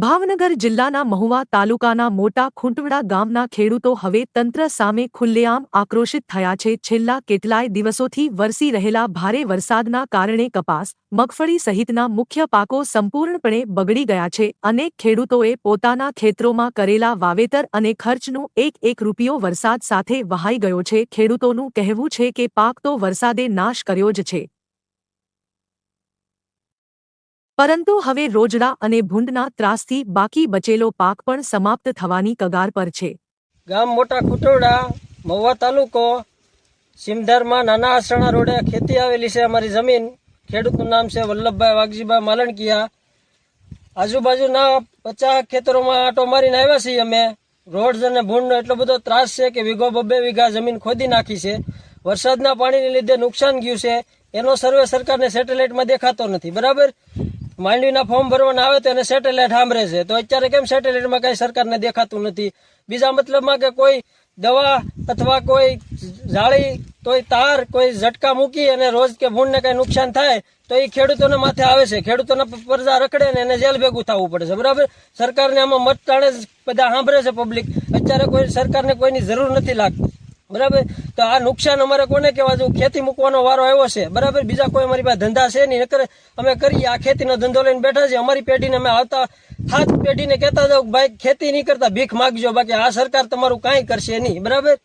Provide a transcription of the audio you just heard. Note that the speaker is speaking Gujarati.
ભાવનગર જિલ્લાના મહુવા તાલુકાના મોટા ખૂંટવડા ગામના ખેડૂતો હવે તંત્ર સામે ખુલ્લેઆમ આક્રોશિત થયા છે. છેલ્લા કેટલાય દિવસોથી વરસી રહેલા ભારે વરસાદના કારણે કપાસ, મગફળી સહિતના મુખ્ય પાકો સંપૂર્ણપણે બગડી ગયા છે. અનેક ખેડૂતોએ પોતાના ખેતરોમાં કરેલા વાવેતર અને ખર્ચનું એક એક રૂપિયો વરસાદ સાથે વહાઈ ગયો છે. ખેડૂતોનું કહેવું છે કે પાક તો વરસાદે નાશ કર્યો જ છે. પરંતુ હવે રોજડા અને ભૂંડના ત્રાસથી બાકી બચેલો પાક પણ સમાપ્ત થવાની કગાર પર છે. ગામ મોટા કુટોડા મહુવા તાલુકો સિમધારમાં નાના આસણા રોડે ખેતી આવેલી છે અમારી જમીન. ખેડૂતનું નામ છે વલ્લભભાઈ વાઘજીભાઈ માલણકિયા. આજુબાજુના પચાસ ખેતરોમાં આટો મારીને આવ્યા છીએ અમે. રોડ અને ભૂંડનો એટલો બધો ત્રાસ છે કે વીઘો બબ્બે વીઘા જમીન ખોદી નાખી છે. વરસાદના પાણીને લીધે નુકસાન ગયું છે. એનો સર્વે સરકારને સેટેલાઇટમાં દેખાતો નથી. બરાબર? માંડવીના ફોર્મ ભરવાના આવે તો એને સેટેલાઇટ સાંભળે છે. તો અત્યારે કેમ સેટેલાઇટમાં કઈ સરકારને દેખાતું નથી? બીજા મતલબમાં કે કોઈ દવા અથવા કોઈ જાળી, કોઈ તાર, કોઈ ઝટકા મૂકી અને રોજ કે ભૂંડને કઈ નુકસાન થાય, તો એ ખેડૂતોને માથે આવે છે. ખેડૂતોના પરજા રખડે ને એને જેલ ભેગું થવું પડે છે. બરાબર? સરકારને આમાં મત જ બધા સાંભળે છે પબ્લિક અત્યારે કોઈ સરકારને કોઈની જરૂર નથી લાગતી. બરાબર? તો આ નુકસાન અમારે કોને કહેવા જેવું? ખેતી મૂકવાનો વારો આવ્યો છે. બરાબર? બીજા કોઈ અમારી પાસે ધંધા છે નહીં. નકર અમે કરીએ. આ ખેતીનો ધંધો લઈને બેઠા છે અમારી પેઢીને અમે આવતા હાથ પેઢીને કહેતા જાવ ભાઈ, ખેતી નહીં કરતા, ભીખ માગજો. બાકી આ સરકાર તમારું કાંઈ કરશે નહીં. બરાબર?